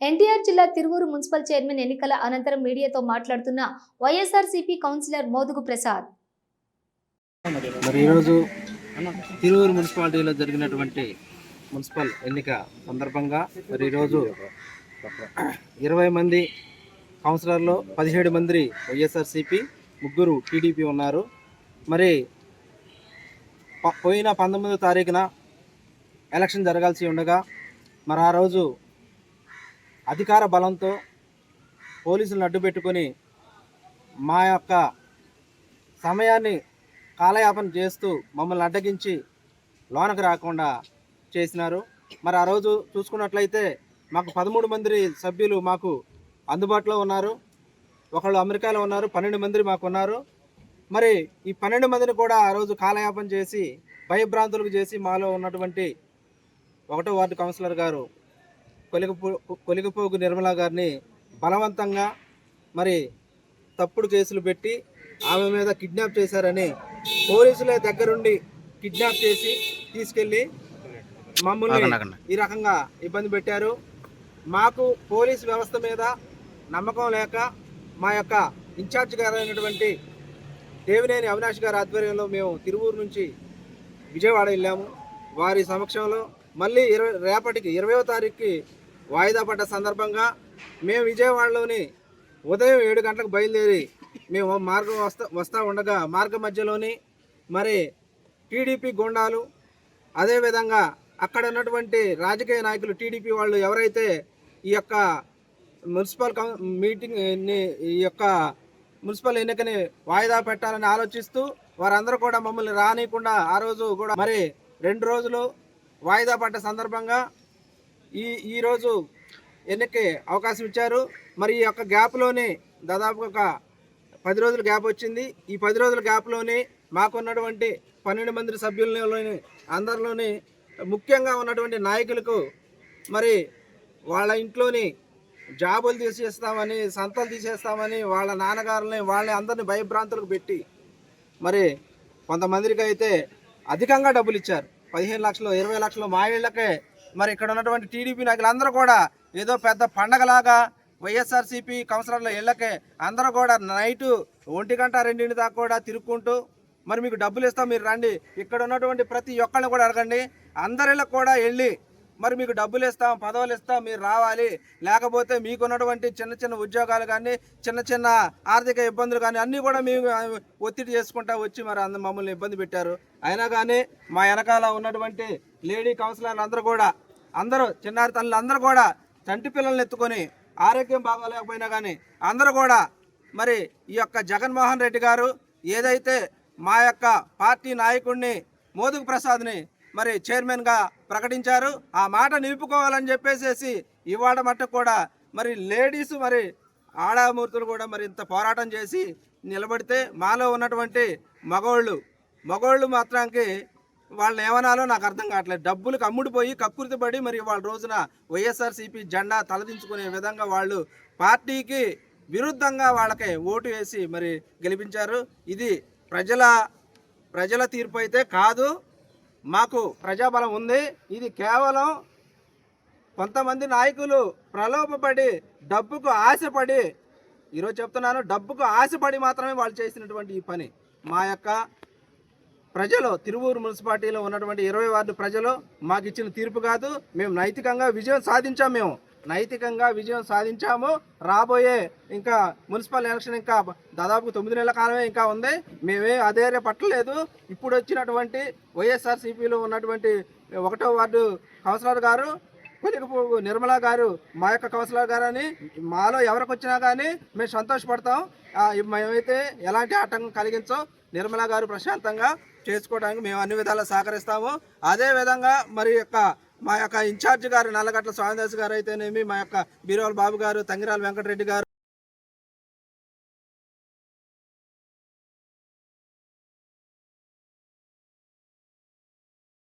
ఎన్టీఆర్ జిల్లా Tiruvuru municipal chairman ఎన్నికల అనంతరం మీడియాతో మాట్లాడుతున్న వైఎస్ఆర్సీపీ కౌన్సిలర్ మోదుగు ప్రసాద్. మరి ఈరోజు తిరువూరు మున్సిపాలిటీలో జరిగినటువంటి మున్సిపల్ ఎన్నిక సందర్భంగా మరి ఈరోజు ఇరవై మంది కౌన్సిలర్లు పదిహేడు మంది వైఎస్ఆర్సీపీ ముగ్గురు టీడీపీ ఉన్నారు. మరి పోయిన పంతొమ్మిదో తారీఖున ఎలక్షన్ జరగాల్సి ఉండగా మరి ఆ రోజు అధికార బలంతో పోలీసులను అడ్డు పెట్టుకొని మా యొక్క సమయాన్ని కాలయాపన చేస్తూ మమ్మల్ని అడ్డగించి లోనకు రాకుండా చేసినారు. మరి ఆ రోజు చూసుకున్నట్లయితే మాకు పదమూడు మంది సభ్యులు మాకు అందుబాటులో ఉన్నారు. ఒకళ్ళు అమెరికాలో ఉన్నారు పన్నెండు మంది మాకు ఉన్నారు. మరి ఈ పన్నెండు మందిని కూడా ఆ రోజు కాలయాపన చేసి భయభ్రాంతులకు చేసి మాలో ఉన్నటువంటి ఒకటో వార్డు కౌన్సిలర్ గారు కొలిగపో కొలిగపోగు నిర్మలా గారిని బలవంతంగా మరి తప్పుడు కేసులు పెట్టి ఆమె మీద కిడ్నాప్ చేశారని పోలీసుల దగ్గరుండి కిడ్నాప్ చేసి తీసుకెళ్ళి మమ్మల్ని ఈ రకంగా ఇబ్బంది పెట్టారు. మాకు పోలీస్ వ్యవస్థ మీద నమ్మకం లేక మా యొక్క ఇన్ఛార్జ్ గారు అయినటువంటి దేవినేని అవినాష్ గారి ఆధ్వర్యంలో మేము తిరువూరు నుంచి విజయవాడ వెళ్ళాము. వారి సమక్షంలో మళ్ళీ ఇరవై రేపటికి ఇరవయో తారీఖుకి వాయిదా పడ్డ సందర్భంగా మేము విజయవాడలోని ఉదయం ఏడు గంటలకు బయలుదేరి మేము మార్గం వస్తా వస్తూ ఉండగా మార్గ మధ్యలోని మరి టీడీపీ గుండాలు అదేవిధంగా అక్కడ ఉన్నటువంటి రాజకీయ నాయకులు టీడీపీ వాళ్ళు ఎవరైతే ఈ యొక్క మున్సిపల్ కౌన్ మీటింగ్ ఈ యొక్క మున్సిపల్ ఎన్నికని వాయిదా పెట్టాలని ఆలోచిస్తూ వారందరూ కూడా మమ్మల్ని రానియకుండా ఆ రోజు కూడా మరి రెండు రోజులు వాయిదా పడ్డ సందర్భంగా ఈ ఈరోజు ఎన్నికే అవకాశం ఇచ్చారు. మరి ఈ యొక్క గ్యాప్లోనే దాదాపు ఒక పది రోజుల గ్యాప్ వచ్చింది. ఈ పది రోజుల గ్యాప్లోనే మాకున్నటువంటి పన్నెండు మంది సభ్యులలోని అందరిలోని ముఖ్యంగా ఉన్నటువంటి నాయకులకు మరి వాళ్ళ ఇంట్లోని జాబులు తీసేస్తామని సంతలు తీసేస్తామని వాళ్ళ నాన్నగారులని వాళ్ళని అందరిని భయభ్రాంతులకు పెట్టి మరి కొంతమందికి అయితే అధికంగా డబ్బులు ఇచ్చారు. పదిహేను లక్షలు ఇరవై లక్షలు మా ఇళ్ళకే మరి ఇక్కడ ఉన్నటువంటి టీడీపీ నాయకులందరూ కూడా ఏదో పెద్ద పండగలాగా వైఎస్ఆర్సీపీ కౌన్సిలర్ల ఇళ్ళకే అందరూ కూడా నైటు ఒంటి గంట రెండింటి దాకా కూడా తిరుక్కుంటూ మరి మీకు డబ్బులు ఇస్తాం మీరు రండి. ఇక్కడ ఉన్నటువంటి ప్రతి ఒక్కరిని కూడా అడగండి. అందరిళ్ళకి కూడా వెళ్ళి మరి మీకు డబ్బులు ఇస్తాం పదవులు ఇస్తాం మీరు రావాలి. లేకపోతే మీకున్నటువంటి చిన్న చిన్న ఉద్యోగాలు కానీ చిన్న చిన్న ఆర్థిక ఇబ్బందులు కానీ అన్నీ కూడా మేము ఒత్తిడి చేసుకుంటా వచ్చి మరి అందరు మమ్మల్ని ఇబ్బంది పెట్టారు. అయినా కానీ మా వెనకాల ఉన్నటువంటి లేడీ కౌన్సిలర్లు అందరూ కూడా అందరూ చిన్నారి తల్లులు అందరూ కూడా చంటి పిల్లల్ని ఎత్తుకొని ఆరోగ్యం బాగోలేకపోయినా కానీ అందరూ కూడా మరి ఈ యొక్క జగన్మోహన్ రెడ్డి గారు ఏదైతే మా యొక్క పార్టీ నాయకుడిని మోదుగు ప్రసాద్ని మరి చైర్మన్గా ప్రకటించారు. ఆ మాట నిలుపుకోవాలని చెప్పేసేసి ఇవాళ మట్టుకు కూడా మరి లేడీస్ మరి ఆడామూర్తులు కూడా మరి ఇంత పోరాటం చేసి నిలబడితే మాలో ఉన్నటువంటి మగోళ్ళు మగోళ్ళు మాత్రానికి వాళ్ళని ఏమనాలో నాకు అర్థం కావట్లేదు. డబ్బులకు అమ్ముడుపోయి కక్కుర్తిపడి మరి వాళ్ళ రోజున వైఎస్ఆర్సీపీ జెండా తలదించుకునే విధంగా వాళ్ళు పార్టీకి విరుద్ధంగా వాళ్ళకి ఓటు వేసి మరి గెలిపించారు. ఇది ప్రజల ప్రజల తీర్పు అయితే కాదు. మాకు ప్రజాబలం ఉంది. ఇది కేవలం కొంతమంది నాయకులు ప్రలోభపడి డబ్బుకు ఆశపడి ఈరోజు చెప్తున్నాను డబ్బుకు ఆశపడి మాత్రమే వాళ్ళు చేసినటువంటి ఈ పని. మా యొక్క ప్రజలు తిరువూరు మున్సిపాలిటీలో ఉన్నటువంటి ఇరవై వార్డు ప్రజలు మాకు ఇచ్చిన తీర్పు కాదు. మేము నైతికంగా విజయం సాధించాం మేము. నైతికంగా విజయం సాధించాము. రాబోయే ఇంకా మున్సిపల్ ఎలక్షన్ ఇంకా దాదాపు తొమ్మిది నెలల కాలమే ఇంకా ఉంది. మేమే అధైర్య పట్టలేదు ఇప్పుడు వచ్చినటువంటి వైఎస్ఆర్సీపీలో ఉన్నటువంటి ఒకటో వార్డు కౌన్సిలర్ గారు కొలిగిపోగు నిర్మలా గారు మా యొక్క కౌన్సిలర్ గారు అని మాలో ఎవరికి వచ్చినా కానీ మేము సంతోషపడతాం. మేమైతే ఎలాంటి ఆటంకం కలిగించం. నిర్మలా గారు ప్రశాంతంగా చేసుకోవడానికి మేము అన్ని విధాలా సహకరిస్తాము. అదే విధంగా మరి యొక్క మా యొక్క ఇన్ఛార్జ్ గారు నల్లగట్ల స్వామిదాస్ గారు అయితేనేమి మా యొక్క బీరోల్ బాబు గారు తంగిరాల వెంకటరెడ్డి గారు